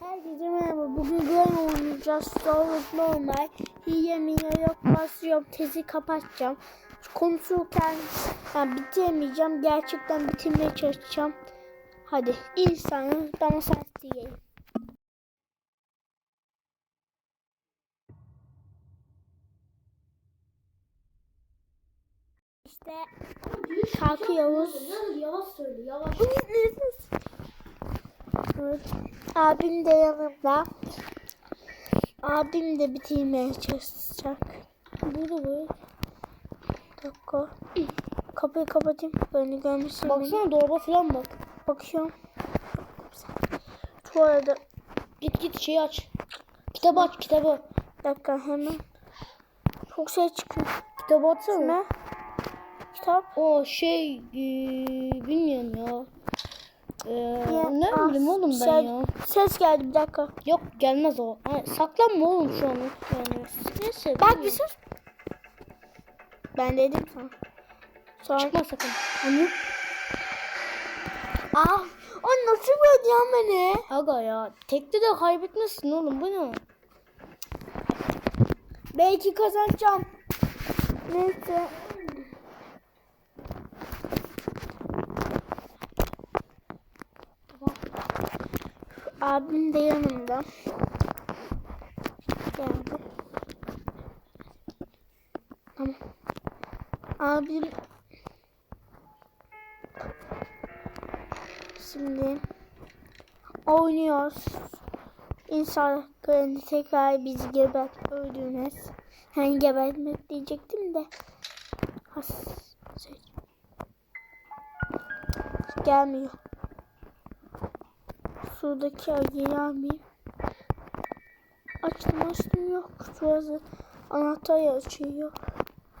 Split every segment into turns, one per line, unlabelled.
Herkese merhaba. Bugün Gwen oynayacağız. Solid normal. Hile miye yok. Bası yok. Tezi kapatacağım. Konuşurken yani bitiremeyeceğim. Gerçekten bitirmeye çalışacağım. Hadi insanı bana diyelim. İşte kalkıyoruz.
Yavaş söyle yavaş.
Evet. Abim de yanımda. Abim de bitirmeye çalışacak. Burada bu. Dakika. Kapıyı kapatayım. Beni görmesin.
Baksana dolaba falan bak.
Bakıyorum. Bu arada
Git git şeyi aç. Kitabı aç kitabı.
dakika hemen. Çok şey çıkıyor.
Kitabı açsana.
Ne? Kitap.
O şey eee, bilmiyorum ya.
Ya,
ne
ah,
bileyim oğlum ben
şey-
ya.
Ses geldi bir dakika.
Yok gelmez o. Ha, saklanma oğlum şu an. Yani. Neyse.
Bak bir sus. Ben dedim sana. Sonra...
Çıkma sakın.
Hani? Ah, o nasıl böyle ya beni?
Aga ya. Tekte de kaybetmezsin oğlum bu ne?
Belki kazanacağım. Neyse. Abim de yanımda. Geldi. Tamam. Abim şimdi oynuyoruz. İnsanların tekrar bizi gebert öldüğünüz. Hani gebertmek diyecektim de. Has. Şey. Gelmiyor. Şuradaki ayıyı almayayım. Açtım açtım yok. Şurası anahtar açıyor.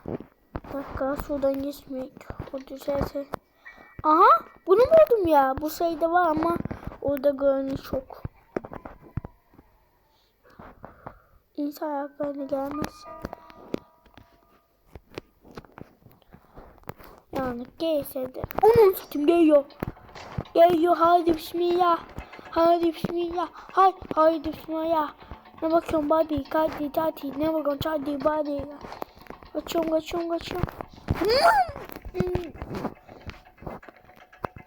Bir dakika şuradan geçmek. O düşerse. Aha bunu buldum ya. Bu sayıda var ama orada görünüş çok. İnsan ayaklarına gelmez. Yani gelse de. Onun satayım geliyor. Geliyor haydi bismillah. Haydi bismillah. Hay haydi bismillah. Ne bakıyorum babi kadi tati. Ne bakıyorum tati babi. Kaçıyorum kaçıyorum kaçıyorum.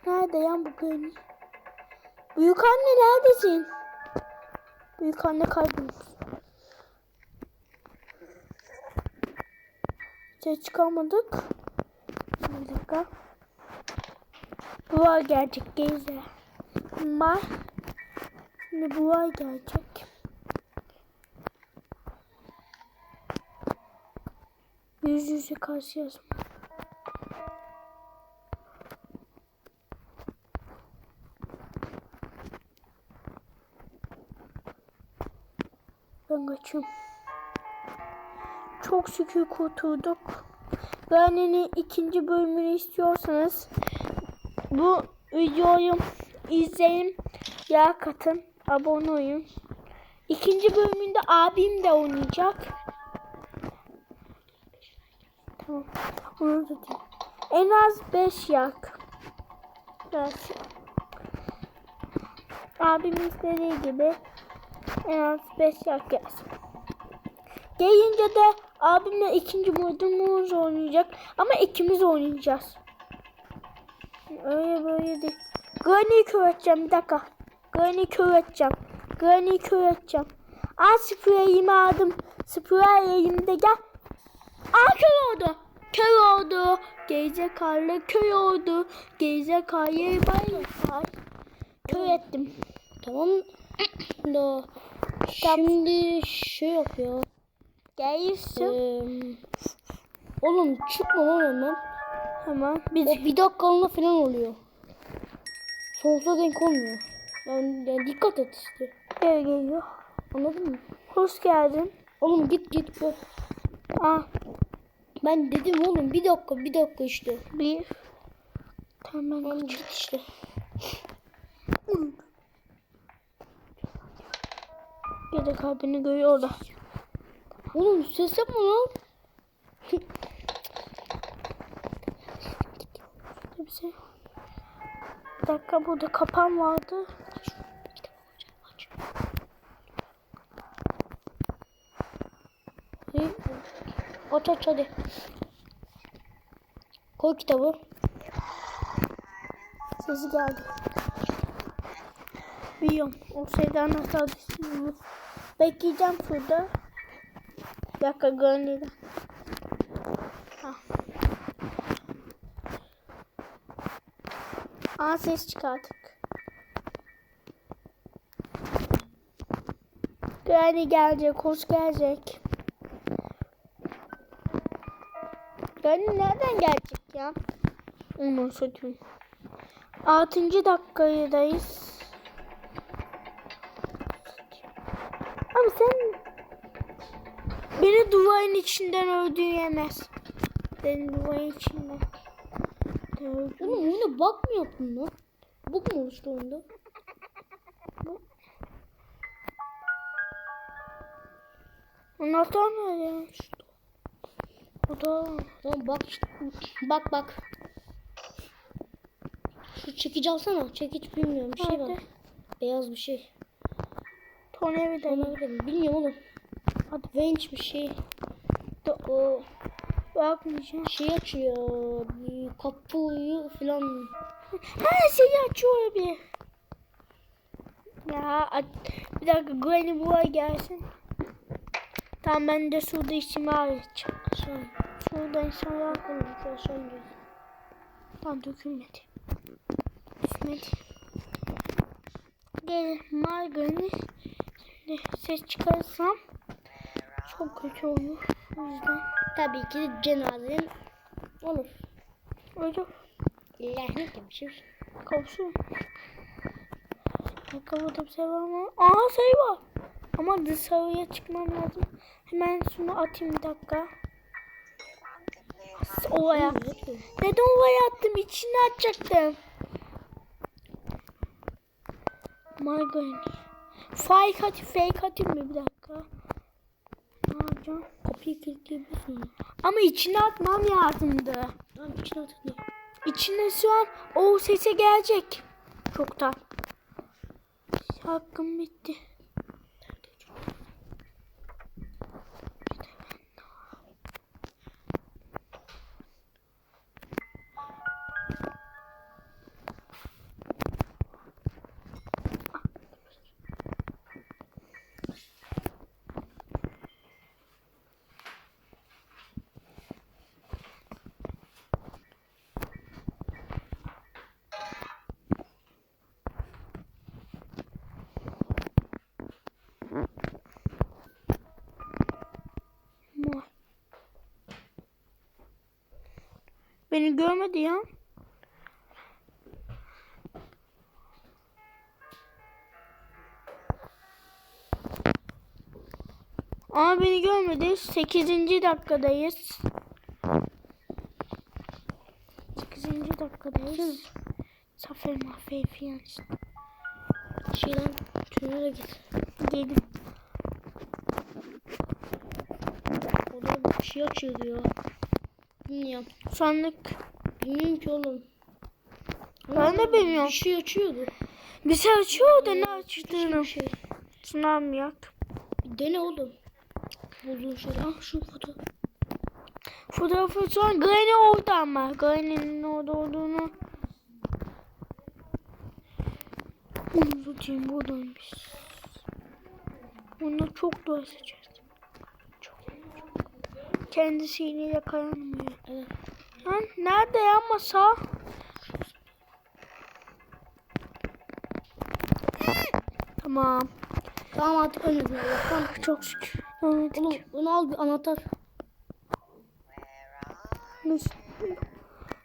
Nerede yan bu beni? Büyük anne neredesin? Büyük anne kaybolmuş. Ses çıkamadık. Bir dakika. Buğa gelecek geyze. Var. Şimdi buğa gelecek. Yüz yüze karşıyız. Ben kaçıyorum. Çok şükür kurtulduk. Gane'nin ikinci bölümünü istiyorsanız bu videoyu izleyin. Ya katın. Abone olun. İkinci bölümünde abim de oynayacak. Tamam. Onu da. En az 5 yak. Evet. Abim istediği gibi en az 5 yak gelsin. Gelince de abimle ikinci modumuz oynayacak. Ama ikimiz oynayacağız. Öyle böyle değil. Granny'i kör edeceğim bir dakika. Granny'i kör edeceğim. Granny'i kör edeceğim. Aa spreyimi aldım. Spreyimi de gel. Aa kör oldu. Kör oldu. Gerizekalı kör oldu. Gerizekalı bay bay. Kör ettim.
Tamam da şimdi şey yap ya.
Gelirsin.
Eee, oğlum çıkma lan hemen.
Hemen. Biz
O bir dakikalığına falan oluyor. Sonsuza denk olmuyor. Yani, yani dikkat et işte.
eve geliyor.
Anladın mı?
Hoş geldin.
Oğlum git git. Bak.
Aa
Ben dedim oğlum bir dakika bir dakika işte.
bir. Tamam.
Lan git işte.
Gerek abini görüyor orada.
Oğlum ses yapma lan.
Bir dakika burada kapan vardı.
Aç aç hadi. Koy kitabı.
Sesi geldi. Biliyorum. O şeyden nasıl düştüğünü. Bekleyeceğim şurada. Bir dakika gönderdim. Ha. Aa ses çıkarttık. Granny gelecek, hoş gelecek. Granny nereden gelecek ya? Onu satayım. 6. dakikadayız. Ama sen beni duvarın içinden öldüremez. Beni duvarın içinden.
Oğlum oyuna bak mı yaptın lan? Bug mu oluştu oyunda?
Anahtar nerede? O da
Tamam bak. Bak bak. Şu çekici alsana. Çekiç bilmiyorum bir şey var.
Nerede?
Beyaz bir şey.
tornavida.
Ona gidelim. Bilmiyorum oğlum.
Hadi.
Range bir şey. O
Bakmayacağım.
şey açıyor. Kapıyı falan.
Her şeyi açıyor bir. Ya bir dakika Granny buraya gelsin. Tamam ben de şurada işimi arayacağım.
Aşağı.
Şurada
Oğlum şu aşağı ineceğiz.
Tam dökülmedi. Düşmedi. Gel Margaret'i Şimdi ses çıkarsam çok kötü olur. O yüzden
Tabii ki de cenazenin olur.
öyle
Lanet şey.
kapışıyorum. Ayakkabıda bir şey? Aa şey var. Ama dışarıya çıkmam lazım. Hemen şunu atayım bir dakika. Ovaya. Neden ovaya attım? İçine atacaktım. Margaret. Fake at, fake atayım mı bir dakika? Ne yapacağım?
Kapıyı kilitleyebilirsin.
Ama içine atmam lazımdı.
Tamam içine atın.
İçine şu an o sese gelecek. Çoktan. Hakkım bitti. Beni görmedi ya. Ama beni görmedi. 8. dakikadayız. 8. dakikadayız. Zafer mahve filan işte.
Şeyden tünele git.
Geldim.
O da bir şey açıyordu ya. Bilmiyorum.
Sandık.
Bilmiyorum ki oğlum.
Ben de bilmiyorum.
Bir şey açıyordu.
Bir şey açıyor da ne açtığını.
Şey.
Sınav yak.
Dene oğlum. Bulduğun şey. Ah şu foto.
Fotoğrafı an Granny orada ama. Granny'nin orada olduğunu. Onu tutayım buradaymış. Onu çok dolaşacağız. Çok. Kendisiyle yakalanmıyor.
Evet.
Lan nerede ya masa? Tamam.
Tamam artık ölmedin Allah'tan.
Çok şükür. Evet.
Oğlum onu al bir anahtar.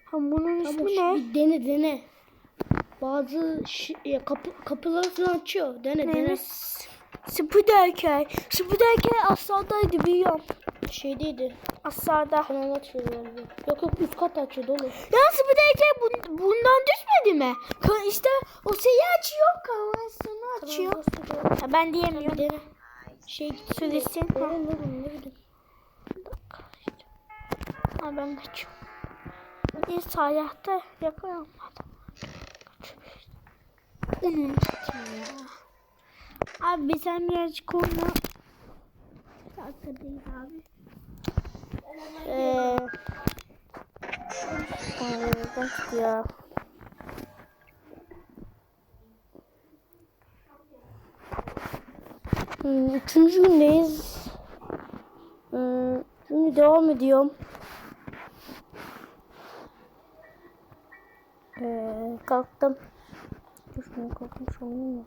Ha bunun
Tamam,
ismi
şu-
ne?
Dene dene. Bazı şi- kapı, kapıları falan açıyor. Dene dene.
Spiderkey. Spiderkey aşağıdaydı biliyorum.
Şeydeydi.
Aşağıda.
Kanal açıyor galiba. Yok yok üst kat açıyordu oğlum.
Ya Spiderkey bun, bundan düşmedi mi? Ka- işte o şeyi açıyor. Kavasını açıyor.
Açıyor.
Ha, ben diyemiyorum.
dene. Şey.
Söylesin.
Dene oğlum ne bileyim.
Ha, ben kaçıyorum. Bir sayakta yakalanmadım. Onun ya. Abi sen birazcık oyna. Arkadayız abi.
Eee... Çıktı ya? Hmm, üçüncü gündeyiz. Hmm, şimdi devam ediyorum. Ee, kalktım. Şunu kalkmış olayım mı?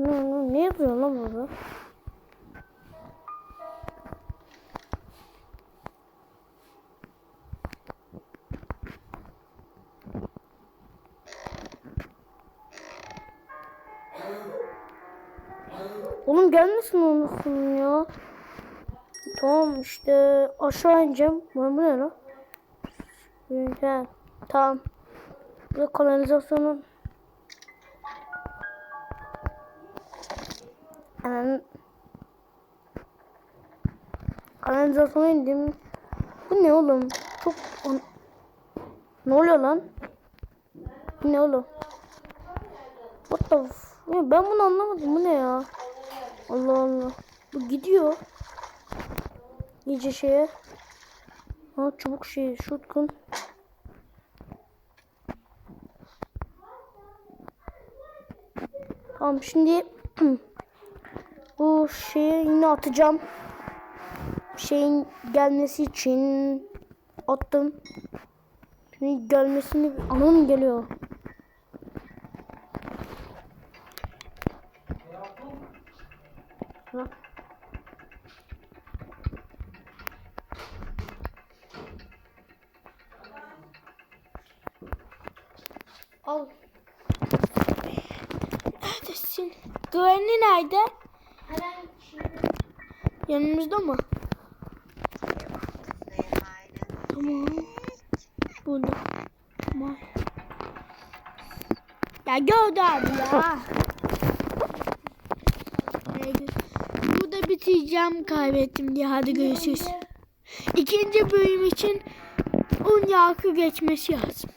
Ne, ne, yapıyor lan burada? Oğlum gelmesin olmasın ya. Tamam işte aşağı ineceğim. Bu bu ne lan? He, tamam. Bu da kanalizasyonun. Hemen kanalizasyona indim. Bu ne oğlum? Çok An- ne oluyor lan? Bu ne oğlum? What the f- ben bunu anlamadım. Bu ne ya? Allah Allah. Bu gidiyor. İyice şeye. Ha çubuk şey. Shotgun. Tamam şimdi bu şeyi yine atacağım. Şeyin gelmesi için attım. Şimdi gelmesini anam geliyor. Ha. Al.
Neredesin? Güvenli nerede?
Hemen
Yanımızda mı? Tamam. Burada. Tamam. Ya gördü abi ya. Burada bitireceğim kaybettim diye. Hadi görüşürüz. İkinci bölüm için 10 yakı geçmesi lazım.